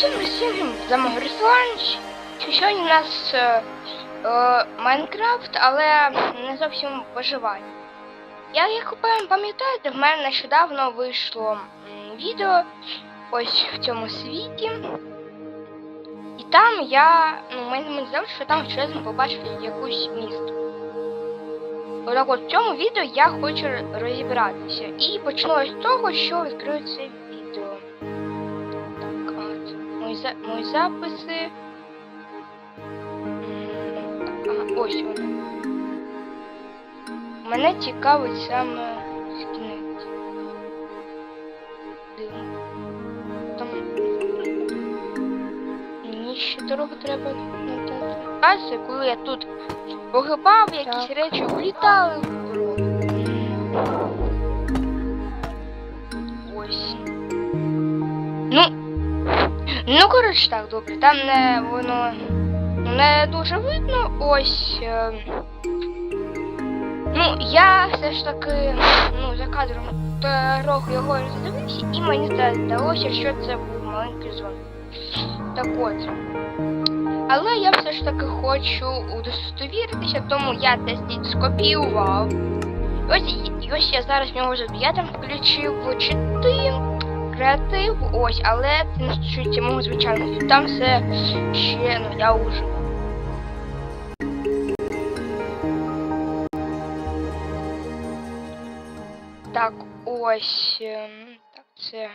всім всім вами Руслан. Сьогодні у нас е, е, Майнкрафт, але не зовсім виживання. Я, як пам'ятаєте, в мене нещодавно вийшло відео ось в цьому світі. І там я, ну, мені здалося, що там чесно побачив якусь місто. Отак от в цьому відео я хочу розібратися. І почну з того, що відкрию це відео. Мої, за... мої записи. Ага, ось вони. Мене цікавить саме скінець. Там. Мені ще дорогу треба надати. А це коли я тут погибав, якісь Так. речі влітали Ну, коротше так, добре. Там не воно не дуже видно. Ось. е, Ну, я все ж таки, ну, за кадром трохи його роздивився, і мені здалося, що це був маленький зон. Так от. Але я все ж таки хочу удостовіритися, тому я це скопіював. Ось, ось я зараз в нього вже я там включив чити, креатив, ось, але це не стосується мого звичайного. Там все ще, ну, я уже. Так, ось. ем, Так, це.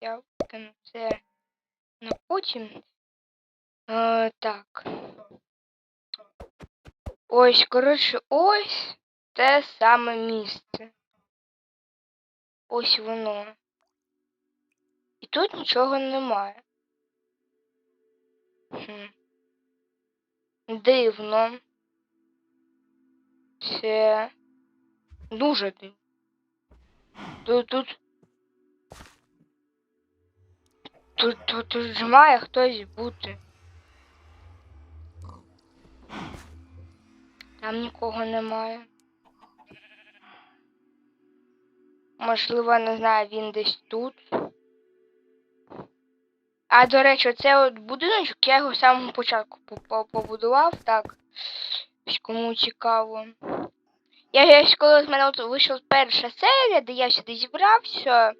Я викину це на потім. Е, так. Ось, коротше, ось те саме місце. Ось воно. Тут нічого немає. Хм. Дивно. Це дуже дивно. Тут тут. Тут тут, тут ж має хтось бути. Там нікого немає. Можливо, не знаю, він десь тут. А до речі, це от будиночок, я його з самого початку по- по- побудував, так. Кому цікаво. Я ось коли в мене вийшла перша серія, де я сюди зібрався,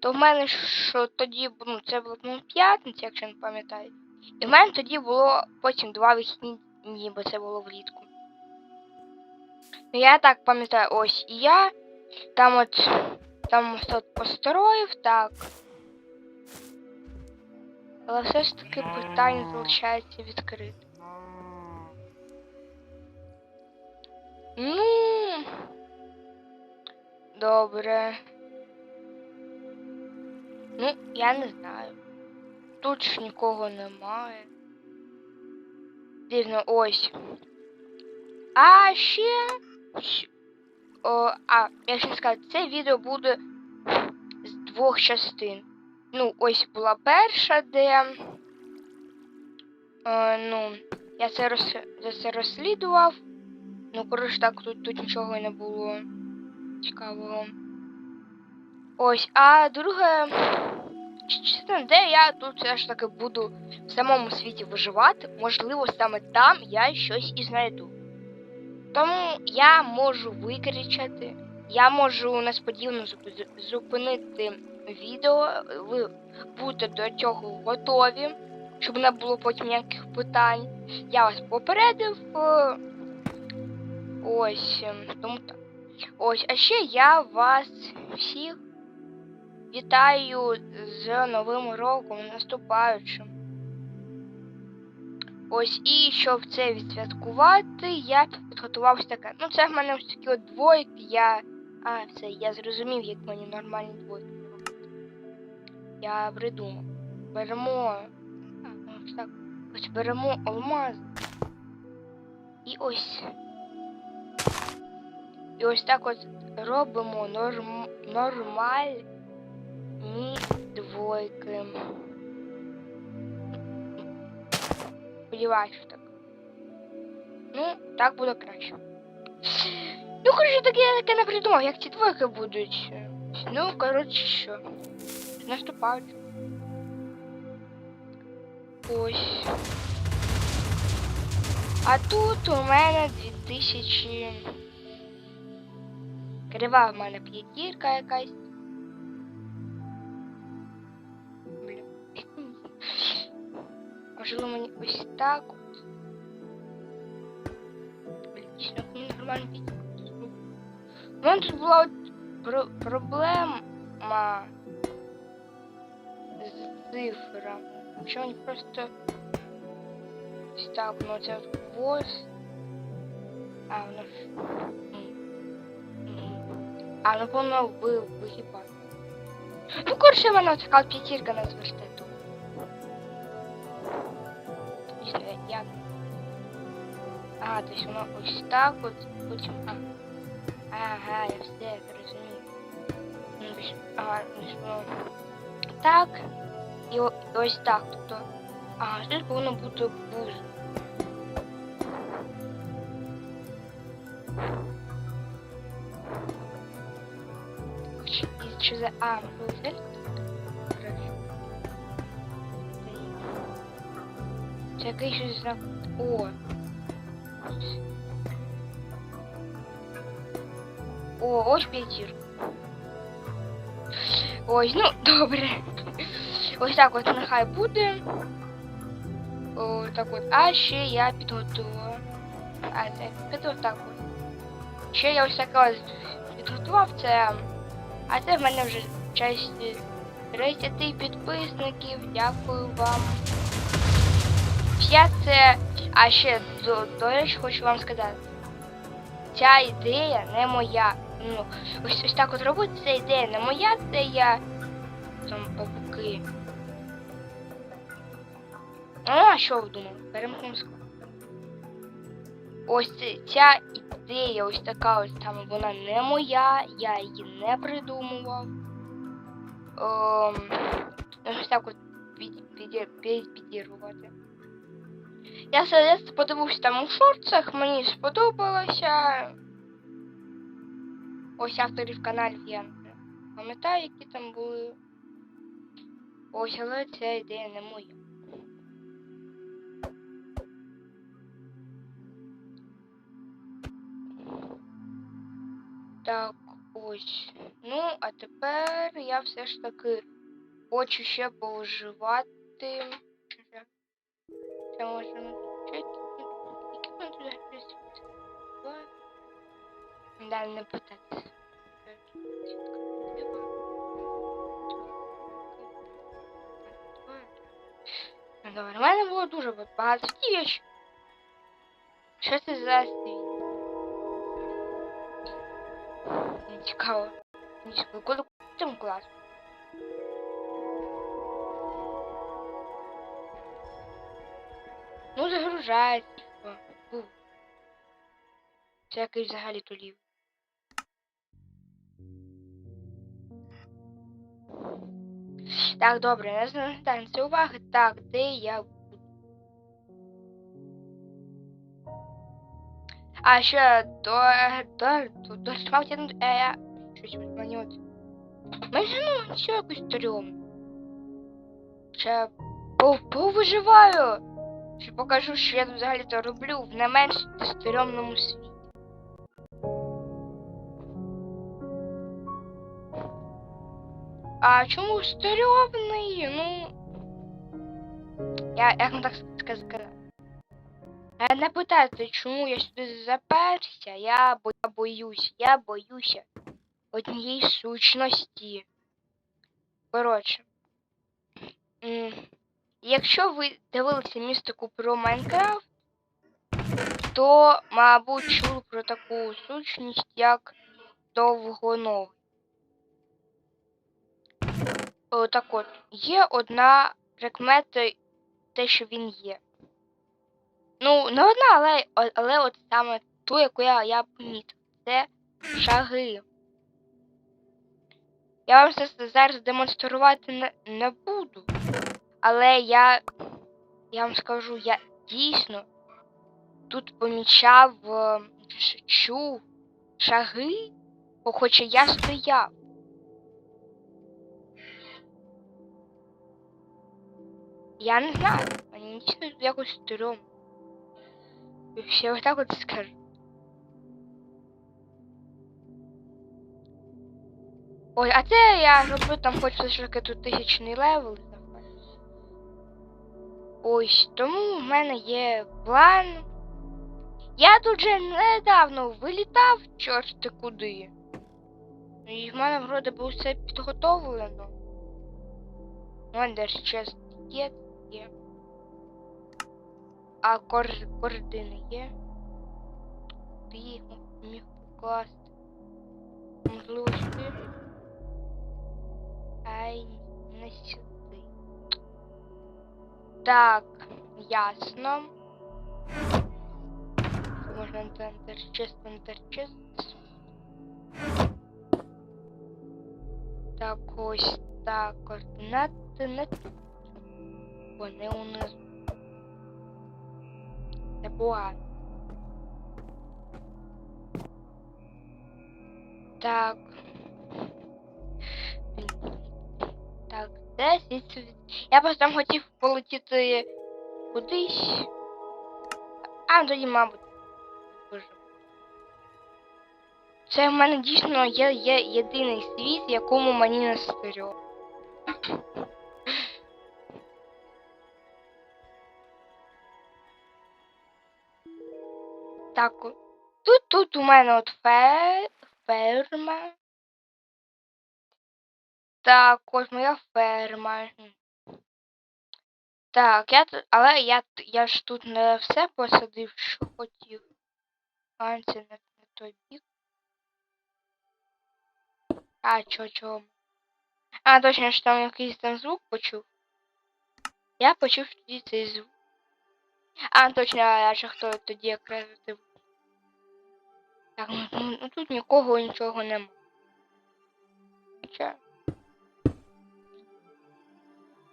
то в мене що тоді, ну, це було ну, п'ятниця, якщо не пам'ятаю. І в мене тоді було потім два вихідні дні, бо це було влітку. Ну я так пам'ятаю, ось і я там от там от построїв, так. Але все ж таки питання залишається відкрите. Ну. Добре. Ну, я не знаю. Тут ж нікого немає. Дивно, ось. А ще. О, а, я ще не сказати, це відео буде з двох частин. Ну, ось була перша, де. Е, ну, я це роз, я це розслідував. Ну, коротше, так, тут, тут нічого і не було цікавого. Ось, а друге. Де я тут все ж таки буду в самому світі виживати, можливо, саме там я щось і знайду. Тому я можу викричати, я можу несподівано зупинити відео, ви будете до цього готові, щоб не було потім ніяких питань. Я вас попередив. е, Ось, ем, тому так. Ось, а ще я вас всіх вітаю з Новим роком наступаючим. Ось, і щоб це відсвяткувати, я підготувався таке. Ну, це в мене ось такі от двойки, я. А, все, я зрозумів, як мені нормальні двойки. Я придумав. Беремо. Так. Ось беремо алмаз. І ось. І ось так от робимо норм... нормальні двойки. Сподіваюсь, що так. Ну, так буде краще. Ну, коротше, таке я таке не придумав, як ці двойки будуть. Ну, коротше, що. Наступають. ось. А тут у мене 2000. Крива в мене п'ятірка якась. Блін. Можливо мені ось так. Блін, мені нормально. У мене тут була от про- проблема з цифрами. Якщо вони просто ось так, ну це от ось. А, воно ж. м, м. А, ну воно ви вигибає. Ну, коротше, в мене така от п'ятірка на зверстету. Не знаю, як. А, то есть воно ось так от, потім. А. Ага, я все зрозумів. Ну, більш- Ага, більш воно так. І, ось так. Тобто. Ага, тут повинно бути буз. Чи, за А. Та. Це якийсь щось знак. О. О, ось п'ятірка. Ось, ну, добре. Ось так от нехай буде. О, так от. А ще я підготувала. А, це підготував так от. Ще я ось таке ось підготував це. А це в мене вже часть 30 підписників. Дякую вам. Я це. А ще до, до речі, хочу вам сказати. Ця ідея не моя. Ну, ось ось так от робити, ця ідея не моя, це я там павуки. А що ви думали? Перемкнемо склад. Ось ця ідея, ось така ось там, вона не моя, я її не придумував. Ем, ось так от під, під, під, підірвувати. Я все подивився там у шорцах, мені сподобалося. Ось авторів каналів я не пам'ятаю, які там були. Ось, але ця ідея не моя. Так, ось. Ну, а тепер я все ж таки хочу ще повживати. Що це? Можна. Які вони тут взагалі світи? Два. Да, не питатися. Ну, добре, в мене було дуже багато. Що це за світ? Цікаво. Не цікаво. Коли цьому? Ну, загружається. Це якийсь взагалі тулів. Так, добре, не звертаємося уваги. Так, де я А ще до до до до смавті е, я щось мені от. Мені ну все якось стрьом. Ще по повиживаю. Ще покажу, що я тут взагалі то роблю в не менш стрьомному світі. А чому стрьомний? Ну. Я як вам так сказати? Не питайте, чому я сюди заперся. Я, бо я боюсь, я боюся однієї сущності. Коротше. Якщо ви дивилися містику про Майнкрафт, то, мабуть, чули про таку сущність, як довгоногий. О, так от, є одна прикмета, те, що він є. Ну, не одна, але, але от саме ту, яку я, я помітив. Це шаги. Я вам це зараз демонструвати не, не буду. Але я, я вам скажу, я дійсно тут помічав, е, чув шаги, бо хоча я стояв. Я не знаю. Мені якось стрьом. Ще ось так от скажу. Ой, а це я роблю там хоч все ж таки тут тисячний левел. Ось, тому в мене є план. Я тут же недавно вилітав, чорти куди. І в мене вроде би все підготовлено. У мене теж чесно є, є. А координи є. Ти їх міг покласти. Можливо, сюди. Ай, не сюди. Так, ясно. Можна ентерчест, ентерчест. Так, ось так, координати не. Вони унизу. Непогано. Так. Так, 10. Я просто там хотів полетіти кудись. А, ну тоді, мабуть, боже. Це в мене дійсно є, є єдиний світ, якому мені не стерео. Так, тут, тут у мене от фе... ферма. Так, ось моя ферма. Так, я тут, але я, я ж тут не все посадив, що хотів. А, це не, не той бік. А, чо, чо? А, точно, що там якийсь там звук почув. Я почув тоді цей звук. А, точно, а ще хто тоді якраз ти. Так, ну, ну, ну тут нікого нічого нема. Хоча.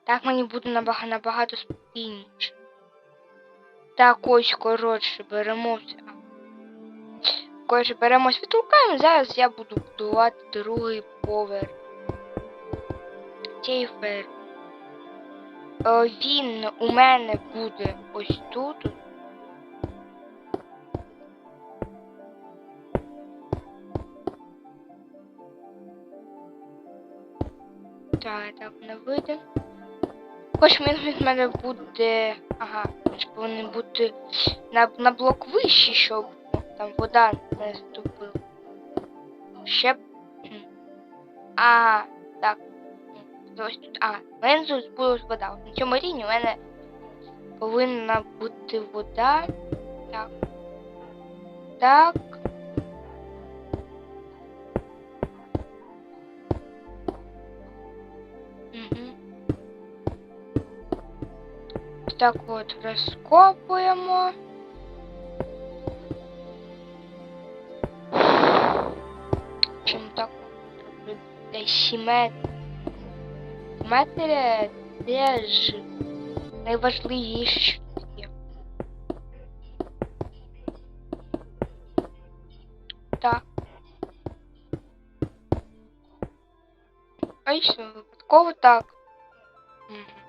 Так мені буде набагато, набагато спокійніше. Так, ось, коротше, беремо все. А. Коротше, беремо світлуками, зараз я буду будувати другий поверх. Цієї ферми. Е, Він у мене буде ось тут. Так, так не вийде. Хоч від мене буде. Ага, ж повинен бути на, на блок вищий, щоб там вода не ступила. Ще. м. Так. Ось тут. А, мене тут буде вода. На цьому рівні у мене повинна бути вода. Так. Так. так вот розкопуємо. Чем так для Метри теж найважливіші. Так. Ай, що випадково так. Угу.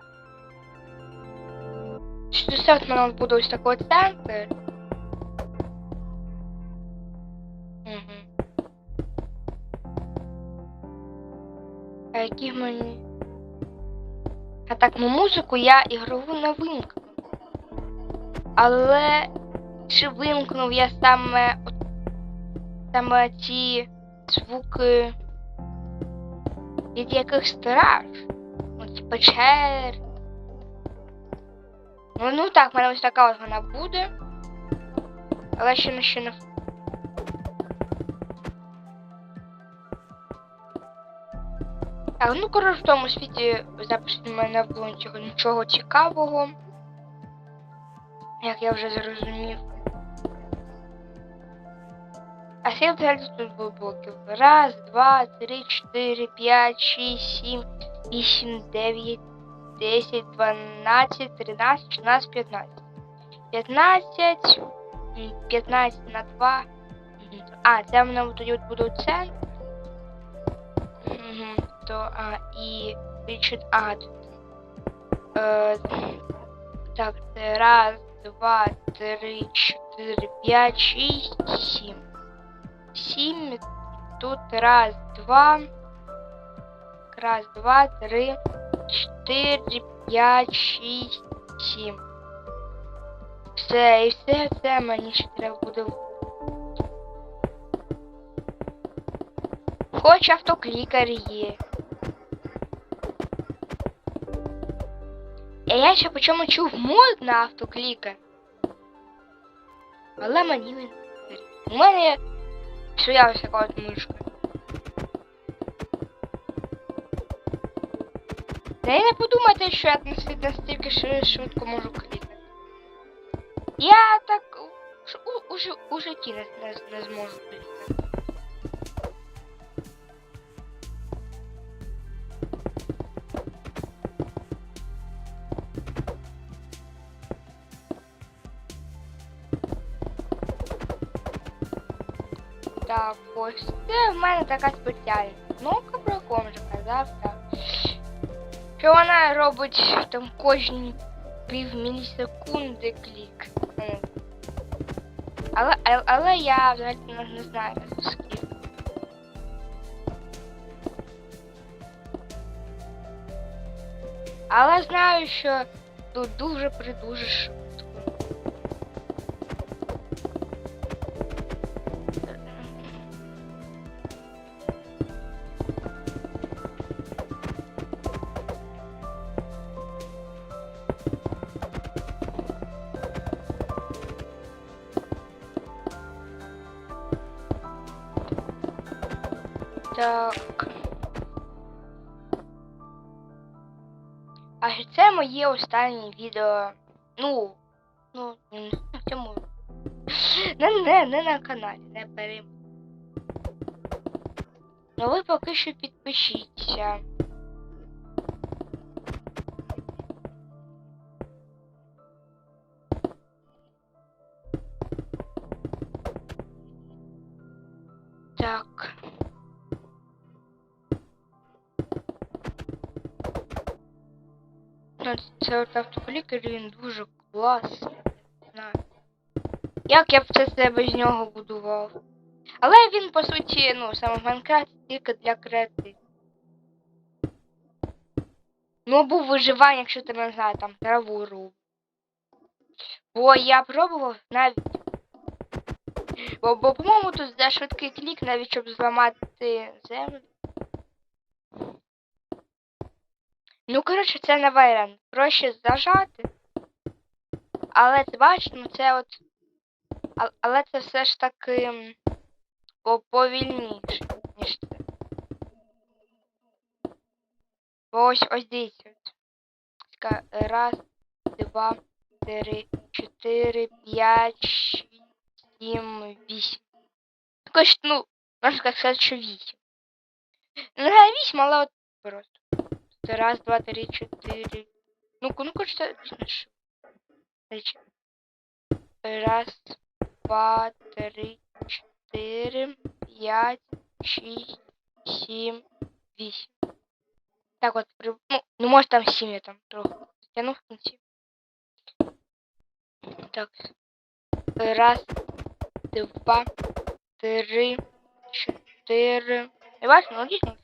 60 минут буду ось такой оценки. Угу. А які мені... А так, ну музику я ігрову не вимкну. Але чи вимкнув я саме саме ті звуки від яких страж? Ну, типа чер. Ну, так, в мене ось така от вона буде. Але ще не ще не. Так, ну коротше, в тому світі запис в мене не було нічого, нічого цікавого. Як я вже зрозумів. А скільки взагалі тут було блоків? Раз, два, три, чотири, п'ять, шість, сім, вісім, дев'ять, десять, дванадцять, тринадцять, чотирнадцять, п'ятнадцять. П'ятнадцять, м, п'ятнадцять на два. А, це в мене тоді буде центр. То, а, і... чот- А. Е, так, це раз, два, три, чотири, п'ять, шість, сім. Сім. Тут раз, два. Раз, два, три, чотири, п'ять, шість, сім. Все, і все це мені ще треба буде. Хоч автоклікер є. А я ще по чому чув мод на автоклікер. Але мені він. У мене своя ось мишка. Та й не подумайте, що я настільки, настільки швид- швидко можу клікати. Я так у, у, у, жи- у житті не, не, не зможу клікати. Так, ось це в мене така спеціальна кнопка, про яку вже казав, так. Що вона робить там кожні пів мілісекунди клік. Ну. Але, але, але я взагалі не, знаю скільки. Але знаю, що тут дуже придуже Так. А це моє останнє відео. Ну, ну, в цьому. Не, не, не на каналі, не перейм. Ну ви поки що підпишіться. Ну, це от він дуже класний. Як я б це все без нього будував. Але він, по суті, ну, саме в Майнкрафті тільки для креативу. Ну, або виживання, якщо ти не знаю, там траву руб. Бо я пробував навіть. Бо, бо по-моєму, тут за швидкий клік, навіть щоб зламати землю. Ну, коротше, це не варіант. Проще зажати. Але це бачиш, ну це от. а- Але це все ж таки повільніше, ніж це. Бо ось ось дивіться. Раз, два, три, чотири, п'ять, шість, сім, вісім. Також, ну, можна сказати, що вісім. Ну, не вісім, але от просто. Це раз, два, три, чотири. Ну-ка, ну, коротше, це Раз, два, три, чотири, п'ять, шість, сім, вісім. Так от, при... ну, ну, може там сім я там трохи стягну в кінці. Так. Раз, два, три, чотири. І бачиш, ну, дійсно.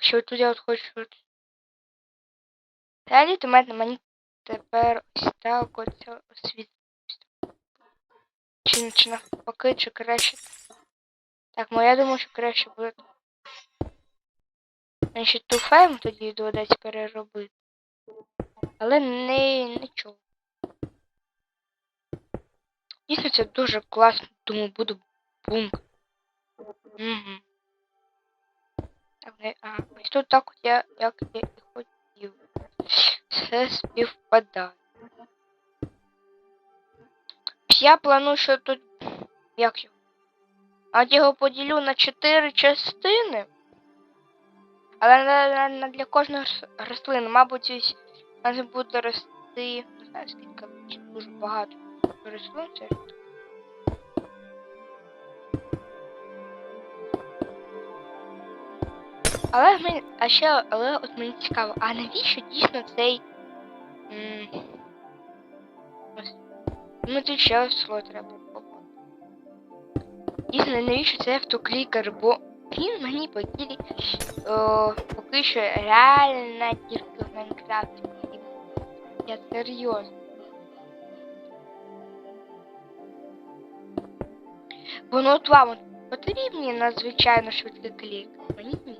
Тут я от Далі то мене мені тепер ось так от освіт. Чи, чи навпаки, чи краще. Так, ну я думаю, що краще буде. Значить, ту ферму тоді доведеться переробити. Але не нічого. Дійсно, це дуже класно. Думаю, буде бункер. Угу. А, ось тут так от я, як я і хотів. Все співпадає. Я планую, що тут. Як його? А от його поділю на чотири частини. Але на, на, для кожної рос- рослини, мабуть, ось нас буде рости. Не знаю скільки дуже багато рослин. Це Але мені, а ще, але от мені цікаво, а навіщо дійсно цей. м, Ну тут ще слово треба. Дійсно, навіщо цей автоклікер, бо він мені по поки що реально тільки в Майнкрафті. Я серйозно. Воно от вам от потрібні надзвичайно швидкий клік. Мені ні.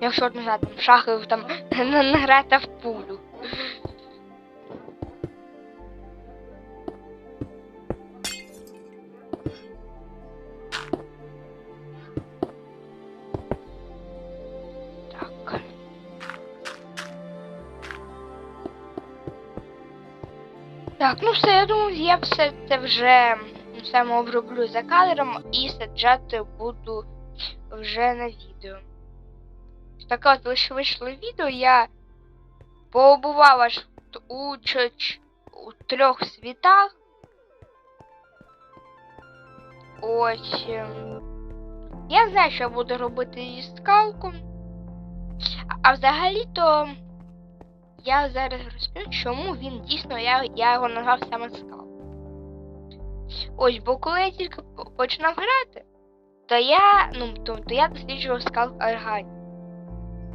Якщо не знаю, там шахи там награти в пулю. Так, ну все, я думаю, я все це вже саме оброблю за кадром і саджати буду вже на відео. Таке от лише вийшло відео, я побував аж у, у трьох світах. Ось. ем, Я знаю, що я буду робити із скалком. А, взагалі-то я зараз розповім, чому він дійсно я, я його назвав саме скал. Ось, бо коли я тільки по- починав грати, то я, ну, то, то я досліджував скал органі.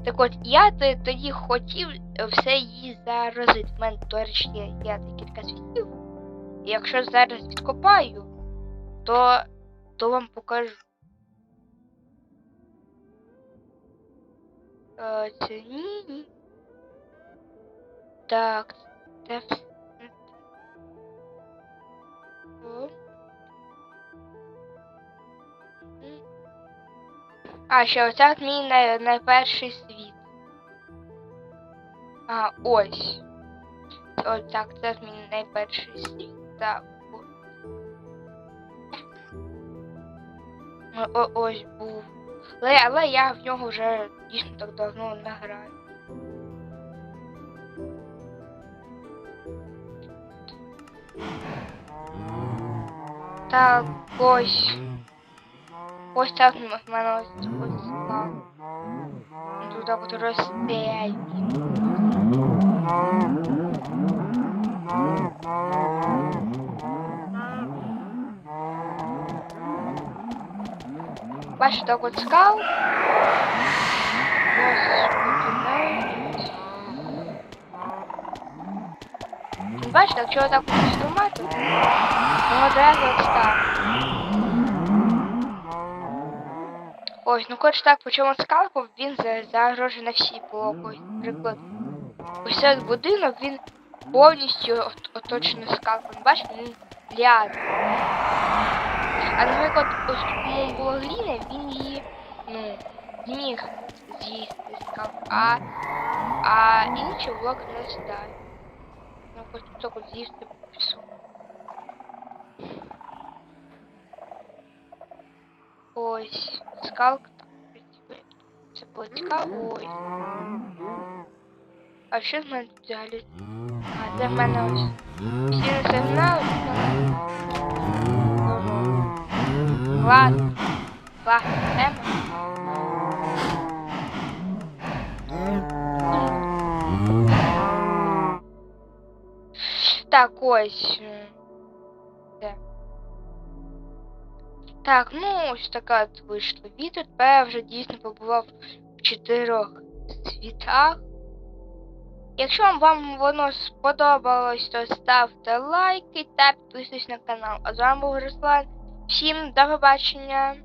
Так от, я тоді хотів е, все її заразити. В мене, речі, є, є декілька світів. Якщо зараз відкопаю, то, то вам покажу. Е, це ні, ні. Так, це все. А, ще оце мій най, найперший світ. А, ось. О, так, це мій найперший світ. Так. о. О, о, ось був. Але, але я в нього вже дійсно так давно не граю. Так, ось. Ось так в мене ось склав. Тут так от росте. Бачите, так от скал. Бачите, якщо отак от знімати, воно одразу от став. Ось, ну хоч так, почому скалку, він за- загрожує на всі блоки. Наприклад, ось цей будинок, він повністю от- оточений скалком. Бачите, він ляд. А наприклад, ось тому було гліна, він її, ну, зміг з'їсти скалку, а, а інші блоки не з'їдають. Ну, хоч так з'їсти Ось, скалка там працює. Це було цікаво. Ось. А що в мене тут взагалі? А, це в мене ось. Всі не сигнали. Ладно. Ладно, тема. Так, ось. Так, ну ось така от вийшло відео. Я вже дійсно побував в чотирьох світах. Якщо вам воно сподобалось, то ставте лайки та підписуйтесь на канал. А з вами був Руслан. Всім до побачення!